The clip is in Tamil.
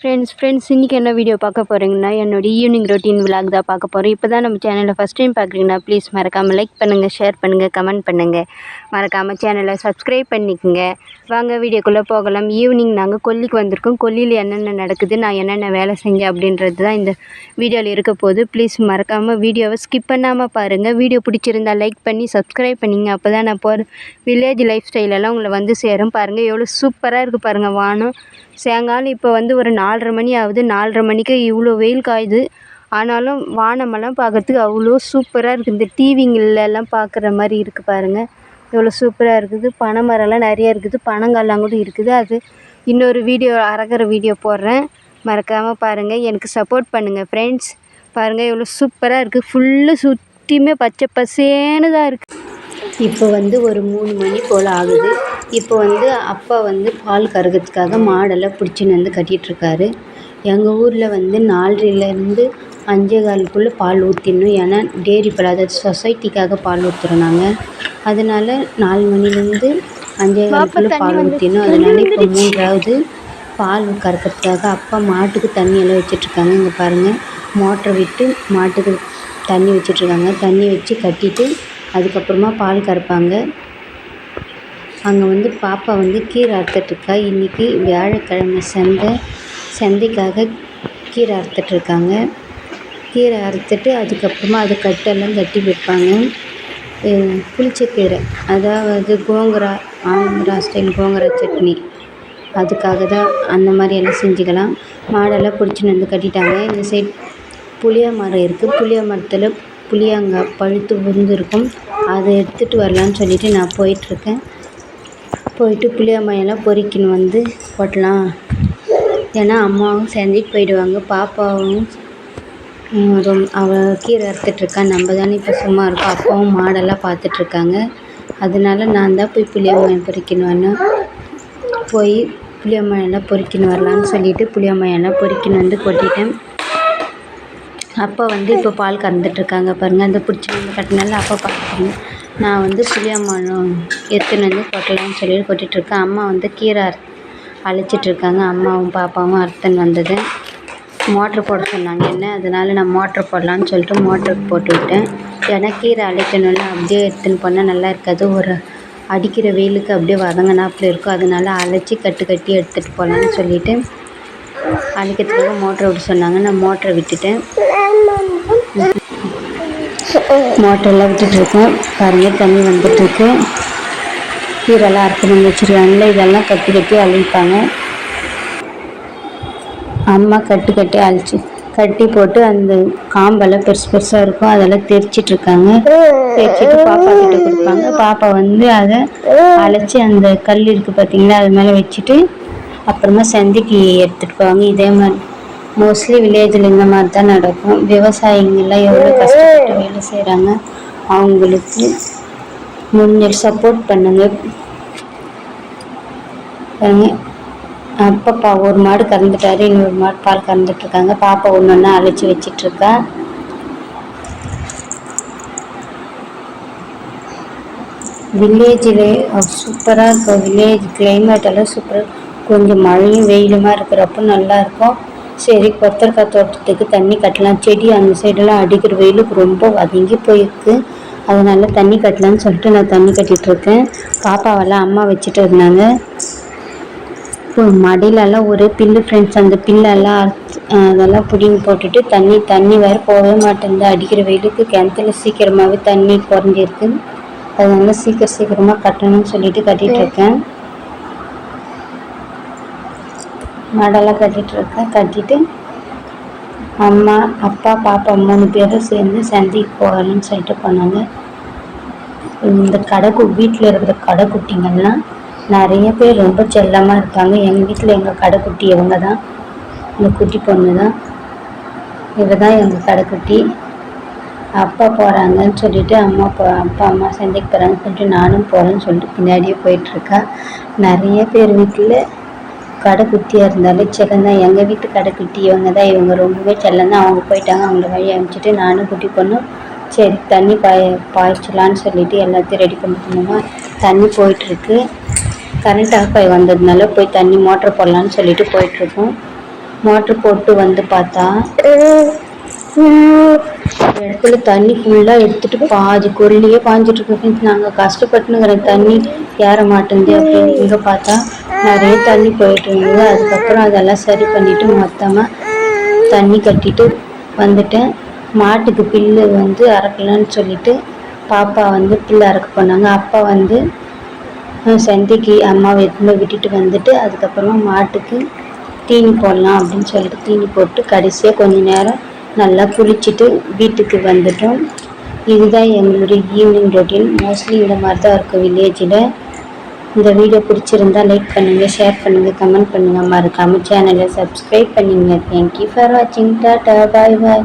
ஃப்ரெண்ட்ஸ் ஃப்ரெண்ட்ஸ் இன்றைக்கி என்ன வீடியோ பார்க்க போகிறீங்கன்னா என்னோட ஈவினிங் ரொட்டீன் விலாக் தான் பார்க்க போகிறோம் இப்போ தான் நம்ம சேனலை ஃபஸ்ட் டைம் பார்க்குறீங்கன்னா ப்ளீஸ் மறக்காமல் லைக் பண்ணுங்கள் ஷேர் பண்ணுங்கள் கமெண்ட் பண்ணுங்கள் மறக்காமல் சேனலை சப்ஸ்கிரைப் பண்ணிக்கோங்க. வாங்க வீடியோக்குள்ளே போகலாம். ஈவினிங் நாங்கள் கொல்லிக்கு வந்திருக்கோம். கொல்லியில் என்னென்ன நடக்குது நான் என்னென்ன வேலை செஞ்சேன் அப்படின்றது தான் இந்த வீடியோவில் இருக்க போது ப்ளீஸ் மறக்காமல் வீடியோவை ஸ்கிப் பண்ணாமல் பாருங்கள் வீடியோ பிடிச்சிருந்தா லைக் பண்ணி சப்ஸ்கிரைப் பண்ணிங்க. அப்போ தான் நான் போகிற வில்லேஜ் லைஃப் ஸ்டைலெல்லாம் உங்களை வந்து சேரும். பாருங்கள் எவ்வளோ சூப்பராக இருக்குது பாருங்கள் வானம் சாயங்காலம் இப்போ வந்து ஒரு நாலரை மணி ஆகுது. நாலரை மணிக்கு இவ்வளோ வெயில் காயுது. ஆனாலும் வானமெல்லாம் பார்க்கறதுக்கு அவ்வளோ சூப்பராக இருக்குது இந்த டிவிங்கள்லாம் பார்க்குற மாதிரி இருக்குது பாருங்கள் எவ்வளோ சூப்பராக இருக்குது. பனை மரம்லாம் நிறையா இருக்குது. பனங்காயெலாம் கூட இருக்குது. அது இன்னொரு வீடியோ அறக்கிற வீடியோ போடுறேன். மறக்காமல் பாருங்கள் எனக்கு சப்போர்ட் பண்ணுங்கள் ஃப்ரெண்ட்ஸ் பாருங்கள் எவ்வளோ சூப்பராக இருக்குது ஃபுல்லு சுற்றியுமே பச்சை பசேன்னு தான் இருக்குது இப்போ வந்து ஒரு மூணு மணி போல் ஆகுது. இப்போ வந்து அப்பா வந்து பால் கறக்கிறதுக்காக மாடெல்லாம் பிடிச்சின்னு வந்து கட்டிகிட்ருக்காரு எங்கள் ஊரில் வந்து நாலரைலேருந்து அஞ்சே காலுக்குள்ளே பால் ஊற்றிடணும் ஏன்னா டேரி பால் அதாவது சொசைட்டிக்காக பால் ஊற்றுறோம் நாங்கள் அதனால் நாலு மணிலேருந்து அஞ்சே காலுக்குள்ளே பால் ஊற்றிடணும் அதனால் இப்போ மூன்றாவது பால் கறக்கிறதுக்காக அப்பா மாட்டுக்கு தண்ணி எல்லாம் வச்சிட்ருக்காங்க இங்கே பாருங்கள் மோட்டரை விட்டு மாட்டுக்கு தண்ணி வச்சிட்ருக்காங்க தண்ணி வச்சு கட்டிட்டு அதுக்கப்புறமா பால் கறப்பாங்க. அங்கே வந்து பாப்பா வந்து கீரை அறுத்துட்ருக்கா இன்றைக்கி வியாழக்கிழமை சந்தை சந்தைக்காக கீரை அறுத்துட்ருக்காங்க கீரை அறுத்துட்டு அதுக்கப்புறமா அது கட்டெல்லாம் கட்டி வைப்பாங்க. புளிச்சக்கீரை அதாவது கோங்குரா ஆந்திரா ஸ்டைல் கோங்கரா சட்னி. அதுக்காக தான் அந்த மாதிரி எல்லாம் செஞ்சுக்கலாம். மாடெல்லாம் பிடிச்சின்னு வந்து கட்டிட்டாங்க. இந்த சைட் புளிய மரம் இருக்குது புளிய மரத்தில் புளியங்காய் பழுத்து விழுந்துருக்கும் அதை எடுத்துகிட்டு வரலான்னு சொல்லிட்டு நான் போயிட்டுருக்கேன் போயிட்டு புளியம்மையெல்லாம் பொறிக்கின்னு வந்து கொட்டலாம் ஏன்னா அம்மாவும் சந்தைக்கு போயிடுவாங்க பாப்பாவும் ரொம் அவள் கீரை அறுத்துட்ருக்கா நம்ம தானே இப்போ சும்மா இருக்கோம் அப்பாவும் மாடெல்லாம் பார்த்துட்ருக்காங்க அதனால நான் தான் போய் புளியங்காயம் பொறிக்கின்னு வரணும். போய் புளியமையெல்லாம் பொறிக்கின்னு வரலான்னு சொல்லிட்டு புளியம்மையெல்லாம் பொறிக்கின்னு வந்து கொட்டிட்டேன். அப்பா வந்து இப்போ பால் கறந்துட்ருக்காங்க பாருங்கள் அந்த பிடிச்சி வந்து கட்டினால அப்பா பார்த்துக்கோங்க நான் வந்து புளியம்பழம் எடுத்துன்னு வந்து கொட்டலாம்னு சொல்லி கொட்டிகிட்ருக்கேன் அம்மா வந்து கீரை அறு அழைச்சிட்ருக்காங்க. அம்மாவும் பாப்பாவும் அறுத்துன்னு வந்தது. மோட்ரு போட சொன்னாங்க. என்ன? அதனால நான் மோட்ரு போடலான்னு சொல்லிட்டு மோட்ரு போட்டு விட்டேன். ஏன்னா கீரை அழைக்கணும்ல. அப்படியே எடுத்துன்னு போனால் நல்லா இருக்காது. ஒரு அடிக்கிற வெயிலுக்கு அப்படியே வதங்கினாப்புல இருக்கும். அதனால் அழைச்சி கட்டு கட்டி எடுத்துகிட்டு போகலான்னு சொல்லிட்டு அழைக்கிறதுக்காக மோட்ரு விட சொன்னாங்க. நான் மோட்ரை விட்டுட்டேன். மோட்டரெல்லாம் விட்டுட்ருக்கோம். பாருங்கள் தண்ணி வந்துட்டுருக்கு கீரெல்லாம் அறுத்து வந்து வச்சுருக்காங்களே இதெல்லாம் கட்டி கட்டி அழிப்பாங்க அம்மா கட்டு கட்டி அழிச்சு கட்டி போட்டு அந்த காம்பெல்லாம் பெருசு பெருசாக இருக்கும். அதெல்லாம் தெரிச்சிட்ருக்காங்க. தெரிச்சிட்டு பாப்பா கிட்ட கொடுப்பாங்க. பாப்பா வந்து அதை அழைச்சி அந்த கல் இருக்குது பார்த்தீங்களா அது மேலே வச்சுட்டு அப்புறமா சந்தைக்கு எடுத்துகிட்டு போவாங்க. இதே மாதிரி. மோஸ்ட்லி வில்லேஜில் இந்த மாதிரி தான் நடக்கும். விவசாயிங்கெல்லாம் எவ்வளோ கஷ்டப்பட்டு வேலை செய்கிறாங்க அவங்களுக்கு முன்னே சப்போர்ட் பண்ணுங்க. பாருங்க. அப்பப்பா ஒரு மாடு கறந்துட்டாரு இன்னொரு மாடு பால் கறந்துட்ருக்காங்க. பாப்பா ஒன்று ஒன்றா அழைச்சி வச்சிட்ருக்கா. வில்லேஜில் சூப்பராக இருக்கும் வில்லேஜ் கிளைமேட் எல்லாம் சூப்பராக கொஞ்சம் மழையும் வெயிலுமாக இருக்கிறப்போ நல்லாயிருக்கும் சரி கொத்தரக்காய் தோட்டத்துக்கு தண்ணி கட்டலாம். செடி அந்த சைடெல்லாம் அடிக்கிற வெயிலுக்கு ரொம்ப வதங்கி போயிருக்கு. அதனால் தண்ணி கட்டலான்னு சொல்லிட்டு நான் தண்ணி கட்டிகிட்ருக்கேன் பாப்பாவெல்லாம் அம்மா வச்சுட்டு இருந்தாங்க. இப்போ மடியிலலாம் ஒரே பில்லு ஃப்ரெண்ட்ஸ் அந்த பில்லெல்லாம் அதெல்லாம் பிடிங்கி போட்டுட்டு தண்ணி தண்ணி வேறு போகவே மாட்டேங்குது. அடிக்கிற வெயிலுக்கு கிணத்துல சீக்கிரமாகவே தண்ணி குறைஞ்சிருக்கு. அதனால சீக்கிரம் சீக்கிரமாக கட்டணும்னு சொல்லிட்டு கட்டிகிட்ருக்கேன் மடலாம் கட்டிகிட்ருக்கேன் கட்டிட்டு அம்மா அப்பா பாப்பா மூணு பேரும் சேர்ந்து சந்தைக்கு போகணும்னு சொல்லிட்டு போனாங்க. இந்த கடைக்கு வீட்டில் இருக்கிற கடைக்குட்டிங்கள்லாம் நிறைய பேர் ரொம்ப செல்லமாக இருப்பாங்க எங்கள் வீட்டில் எங்கள் கடைக்குட்டி இவங்க தான். இந்த குட்டி பொண்ணு தான். இவ தான் எங்கள் கடைக்குட்டி. அப்பா போகிறாங்கன்னு சொல்லிட்டு அம்மா போ அப்பா அம்மா சந்தைக்கு போகிறாங்கன்னு சொல்லிட்டு நானும் போகிறேன்னு சொல்லிட்டு பின்னாடியே போயிட்டுருக்கா நிறைய பேர் வீட்டில் கடைக்குட்டியாக இருந்தாலே செல்லம் தான் எங்கள் வீட்டு கடைக்குட்டி இவங்க தான் இவங்க ரொம்பவே செல்லம் தான். அவங்க போயிட்டாங்க அவங்கள வழி அனுப்பிச்சிட்டு நானும் குட்டி பொண்ணும் சரி தண்ணி பாய பாய்ச்சலான்னு சொல்லிட்டு எல்லாத்தையும் ரெடி பண்ணிக்கணுமா தண்ணி போயிட்டுருக்கு. கரண்ட் ஆஃப் ஆகி வந்ததுனால போய் தண்ணி மோட்ரு போடலான்னு சொல்லிட்டு போயிட்டுருக்கோம். மோட்ரு போட்டு வந்து பார்த்தா இடத்துல தண்ணி ஃபுல்லாக எடுத்துட்டு பாதி கொல்லியே பாஞ்சிட்டு ஃப்ரெண்ட்ஸ் நாங்கள் கஷ்டப்பட்டுங்கிற தண்ணி ஏற மாட்டேங்குது அப்படின்னு இங்கே பார்த்தா நிறைய தண்ணி போயிட்டு இருந்தது. அதுக்கப்புறம் அதெல்லாம் சரி பண்ணிட்டு மொத்தமாக தண்ணி கட்டிட்டு வந்துட்டேன். மாட்டுக்கு பில்லு வந்து அறக்கலான்னு சொல்லிட்டு பாப்பா வந்து புல்லு அறக்க போனாங்க. அப்பா வந்து சந்திக்கு சந்தைக்கு அம்மாவை எதுவுமே விட்டுட்டு வந்துட்டு அதுக்கப்புறமா மாட்டுக்கு தீனி போடலாம் அப்படின்னு சொல்லிட்டு தீனி போட்டு கடைசியாக கொஞ்ச நேரம் நல்லா குளிச்சுட்டு வீட்டுக்கு வந்துட்டோம். இதுதான் எங்களுடைய ஈவினிங் ரொட்டீன் மோஸ்ட்லி இந்த மாதிரி தான் இருக்கும் வில்லேஜில் இந்த வீடியோ பிடிச்சிருந்தா லைக் பண்ணுங்கள் ஷேர் பண்ணுங்கள் கமெண்ட் பண்ணுங்கள் மறக்காமல் சேனலை சப்ஸ்கிரைப் பண்ணுங்கள் தேங்க்யூ ஃபார் வாட்சிங் டாட்டா பாய் பாய்